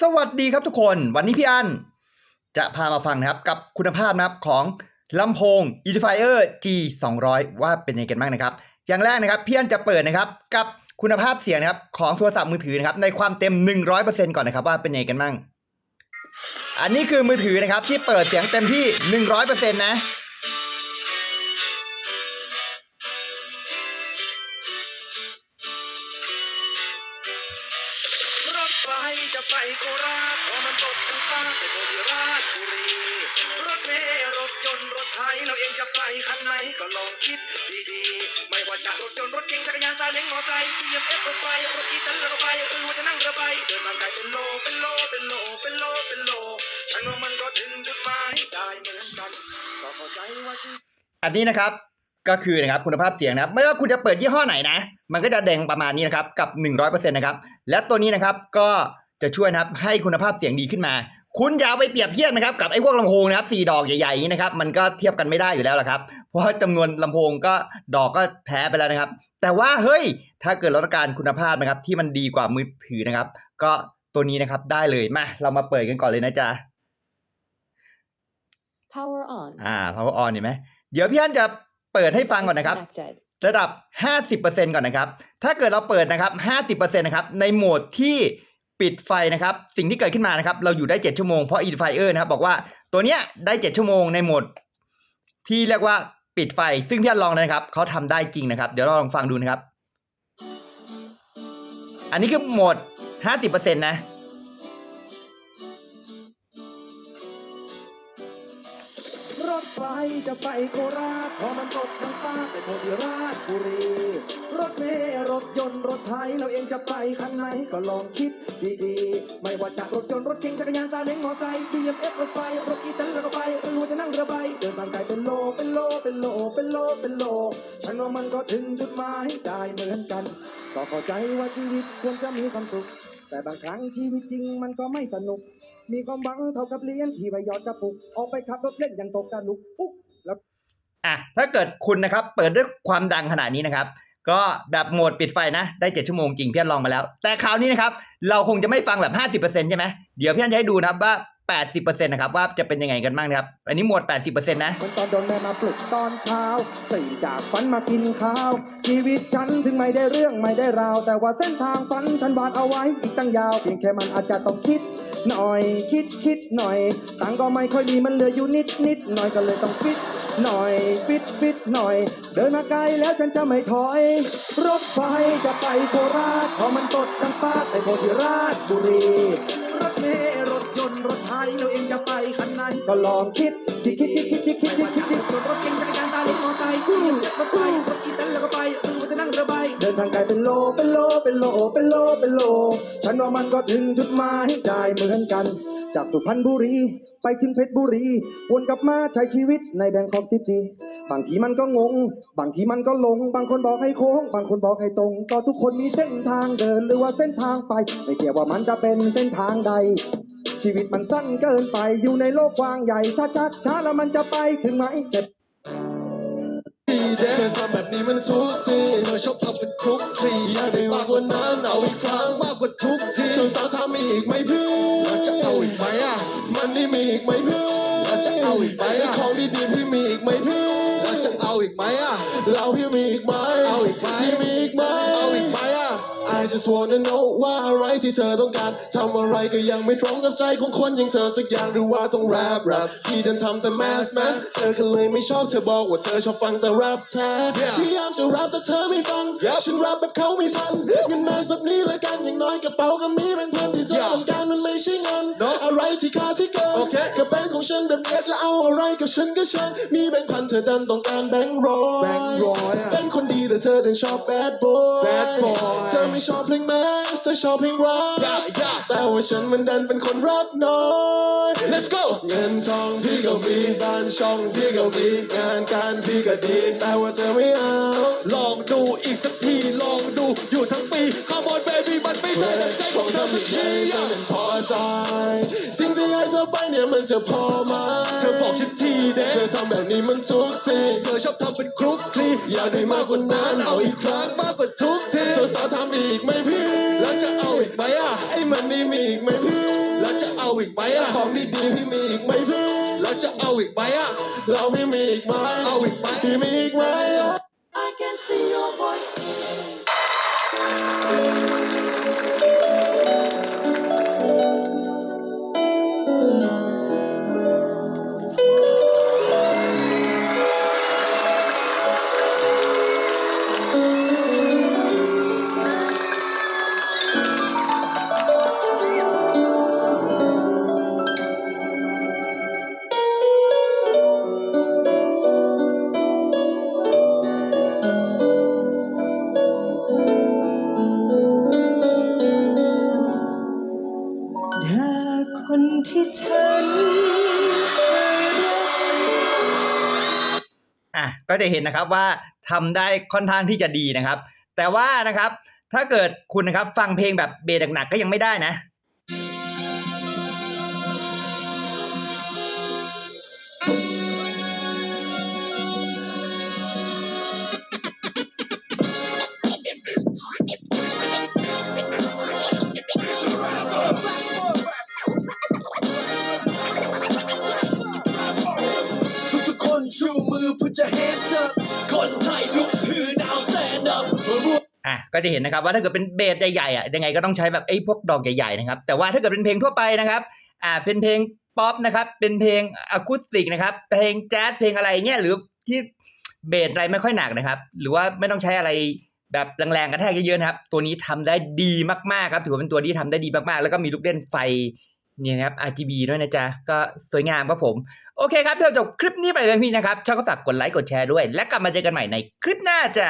สวัสดีครับทุกคน วันนี้พี่อัน จะพามาฟังนะครับกับคุณภาพนะครับของลำโพง Edifier G 2 0 0ว่าเป็นยังไงกันบ้างนะครับ อย่างแรกนะครับพี่อันจะเปิดนะครับกับคุณภาพเสียงนะครับของโทรศัพท์มือถือนะครับในความเต็ม 100%ก่อนนะครับว่าเป็นยังไงกันบ้าง อันนี้คือมือถือนะครับที่เปิดเสียงเต็มที่ 100%นะ รถไฟจะไปโคราชพอมันตกลงฟ้าไปโพธิราชบุรี รถเมล์รถยนต์รถไถเราเองจะไปคันไหนก็ลองคิดดีๆ ไม่ว่าจะรถยนต์รถเก๋งจักรยานซาเล้งมอเตอร์ไซค์ BMX รถไฟรถอีแตนรถไฟหรือว่าจะนั่งเรือใบเดินทางไกลเป็นโลเป็นโลเป็นโลเป็นโลเป็นโลฉันว่ามันก็ถึงจุดหมายได้เหมือนกันก็เข้าใจว่าชีอันนี้นะครับ ก็คือนะครับคุณภาพเสียงนะครับไม่ว่าคุณจะเปิดยี่ห้อไหนนะ มันก็จะแดงประมาณนี้นะครับกับ 100%นะครับและตัวนี้นะครับก็จะช่วยนะครับให้คุณภาพเสียงดีขึ้นมา คุณอย่าเอาไปเปรียบเทียบนะครับกับไอ้พวกลำโพงนะครับสี่ดอกใหญ่ๆอย่างนี้นะครับมันก็เทียบกันไม่ได้อยู่แล้วละครับ เพราะว่าจำนวนลำโพงก็ดอกก็แพ้ไปแล้วนะครับ แต่ว่าเฮ้ยถ้าเกิดเราต้องการคุณภาพนะครับที่มันดีกว่ามือถือนะครับ ก็ตัวนี้นะครับได้เลยมาเรามาเปิดกันก่อนเลยนะจ๊ะ Power on. อ่า power on เห็นไหมเดี๋ยวพี่อันจะ เปิดให้ฟังก่อนนะครับ Disconnected. ระดับ 50%ก่อนนะครับ ถ้าเกิดเราเปิดนะครับ 50%นะครับ ในโหมดที่ปิดไฟนะครับ สิ่งที่เกิดขึ้นมานะครับ เราอยู่ได้ 7 ชั่วโมง เพราะ Edifier นะครับ บอกว่าตัวเนี้ยได้ 7 ชั่วโมงในโหมด ที่เรียกว่าปิดไฟ ซึ่งพี่อันลองเลยนะครับ เขาทำได้จริงนะครับ เดี๋ยวเราลองฟังดูนะครับ อันนี้คือโหมด 50%นะ จะไปโคราชพอมันตกลงฟ้าไปโพธิราชบุรี รถเมล์รถยนต์รถไถเราเองจะไปคันไหนก็ลองคิดดีๆ ไม่ว่าจะรถยนต์รถเก๋งจักรยานซาเล้งมอไซค์ BMX รถไฟรถอีแตนรถไฟหรือว่าจะนั่งเรือใบเดินทางไกลเป็นโลเป็นโลเป็นโลเป็นโลเป็นโลฉันว่ามันก็ถึงจุดหมายได้เหมือนกัน ก็เข้าใจว่าชีวิตควรจะมีความสุข แต่บางครั้งชีวิตจริงมันก็ไม่สนุก มีความหวังเท่ากับเลี้ยนที่ไปยอดกระปุก ออกไปขับรถเล่นอย่างตกกระลุกอุ๊กแล้วอะถ้าเกิดคุณนะครับเปิดด้วยความดังขนาดนี้นะครับ ก็แบบโหมดปิดไฟนะ ได้ 7 ชั่วโมงจริงพี่อันลองมาแล้ว แต่คราวนี้นะครับ เราคงจะไม่ฟังแบบ 50%ใช่ไหมเดี๋ยวพี่อันจะให้ดูนะครับว่า 80%นะครับว่าจะเป็นยังไงกันบ้างนะครับ อันนี้หมวด 80%นะเหมือนตอนโดนแม่มาปลุกตอนเช้าตื่นจากฝันมากินข้าว ชีวิตฉันถึงไม่ได้เรื่องไม่ได้ราว แต่ว่าเส้นทางฝันฉันวาดเอาไว้อีกตั้งยาว เพียงแค่มันอาจจะต้องคิดหน่อยคิดคิดหน่อยตังก็ไม่ค่อยมีมันเหลืออยู่นิดนิดหน่อยก็เลยต้องฟิตหน่อยฟิตฟิตหน่อย เดินมาไกลแล้วฉันจะไม่ถอย รถไฟจะไปโคราชพอมันตดดังฟ้าไปโพธิราชบุรีรถเมล์ ยนต์รถไถเราเองจะไปคันไหนก็ลองคิดดิคิดดิคิดดิคิดดิคิดดิรถรถเก๋งจักรยานซาเล้งมอเตอร์ไซค์ตู้รถไฟรถอีแตนแล้วก็ไปหรือว่าจะนั่งเรือใบเดินทางไกลเป็นโลเป็นโลเป็นโลเป็นโลเป็นโล ฉันว่ามันก็ถึงจุดหมายได้เหมือนกัน จากสุพรรณบุรีไปถึงเพชรบุรี วนกลับมาใช้ชีวิตในแบงคอกซิตี้บางทีมันก็งง บางทีมันก็หลง บางคนบอกให้โค้ง บางคนบอกให้ตรง ก็ทุกคนมีเส้นทางเดินหรือว่าเส้นทางไป ไม่เกี่ยวว่ามันจะเป็นเส้นทางใด ชีวิตมันสั้นเกินไปอยู่ในโลกกว้างใหญ่ ถ้าชักช้าแล้วมันจะไปถึงไหมเจ็บเธอทำแบบนี้มันทุกทีเธอชอบทำเป็นคลุกคลีอยากได้มากกว่านั้นเอาอีกครั้งมากกว่าทุกทีสาวๆทำมีอีกไหมเพื่อนเราจะเอาอีกไหมอะมันนี่มีอีกไหมเพื่อนเราจะเอาอีกไหมอะของดีๆพี่มีอีกไหมเพื่อนเราจะเอาอีกไหมอะเราพี่มีอีกไหมเอาอีกไหมพี่มีอีกไหมเอาอีกไหม I just wanna know ว่าอะไรที่เธอต้องการทำอะไรก็ยังไม่ตรงกับใจของคนอย่างเธอสักอย่างหรือว่าต้องแรปแรปที่เดินทำแต่แมสแมสเธอก็เลยไม่ชอบเธอบอกว่าเธอชอบฟังแต่แรปแท้พยายามจะแรปแต่เธอไม่ฟัง ฉันแรปแบบเขาไม่ทันเงินแมสแบบนี้ละกันอย่างน้อยกระเป๋าก็มีเป็นพันที่เธอต้องการมันไม่ใช่เงินอะไรที่ขาดที่เกินก็เป็นของฉันแบบนี้จะเอาอะไรกับฉันก็ฉันมีแบงค์พันเธอดันต้องการแบงค์ร้อยแบงค์ร้อยอะเป็นคนดีแต่เธอดันชอบแบดบอย Bad boy เธอไม่ชอบเพลงแมสเธอชอบเพลงร็อกแต่ว่าฉันมันดันเป็นคนรักน้อย Let's go เงินทองพี่ก็มีบ้านช่องพี่ก็มีงานการพี่ก็ดี แต่ว่าเธอไม่เอา ลองดูอีกสักทีลองดูอยู่ทั้งปีข้ามอนเบบี้มันไม่ใช่แต่ใจของเธอสักทีเธอมันพอใจสิ่งที่ให้เธอ ไปเนี่ยมันจะพอไหมเธอบอกฉันทีเด็เธอทำแบบนี้มันทุกทีเธอชอบทำเป็นคลุกคลีอยากได้มากกว่านั้นเอาอีกครั้งมากกว่าทุกทีสาวๆทำอีกไหมพี่แล้วจะเอาอีกไหมอะไอ้มันนี่มีอีกไหมพี่แล้วจะเอาอีกไหมอะของดีๆพี่มีอีกไหมพี่แล้วจะเอาอีกไหมอะเราพี่มีอีกไหมเอาอีกไหมพี่มีอีกไหม I can see your voice. อะก็จะเห็นนะครับว่าทำได้ค่อนข้างที่จะดีนะครับ แต่ว่านะครับถ้าเกิดคุณนะครับฟังเพลงแบบเบสหนักๆก็ยังไม่ได้นะ มือ put your hands up คนไทยลุกฮือ now stand up อะก็จะเห็นนะครับว่าถ้าเกิดเป็นเบสใหญ่ๆอะยังไงก็ต้องใช้แบบไอ้พวกดอกใหญ่ๆนะครับแต่ว่าถ้าเกิดเป็นเพลงทั่วไปนะครับอ่าเป็นเพลงป๊อปนะครับเป็นเพลงอะคูสติกนะครับเพลงแจ๊สเพลงอะไรเงี้ยหรือที่เบสอะไรไม่ค่อยหนักนะครับ หรือว่าไม่ต้องใช้อะไรแบบแรงๆกระแทกเยอะๆนะครับ ตัวนี้ทำได้ดีมากๆครับถือว่าเป็นตัวที่ทำได้ดีมากๆ แล้วก็มีลูกเล่นไฟ นี่นะครับ RGB ด้วยนะจ๊ะ ก็สวยงามครับผม โอเคครับเดี๋ยวจบคลิปนี้ไปเพียพี่นะครับชอบก็ฝากกดไลค์กดแชร์ด้วย และกลับมาเจอกันใหม่ในคลิปหน้าจ้ะ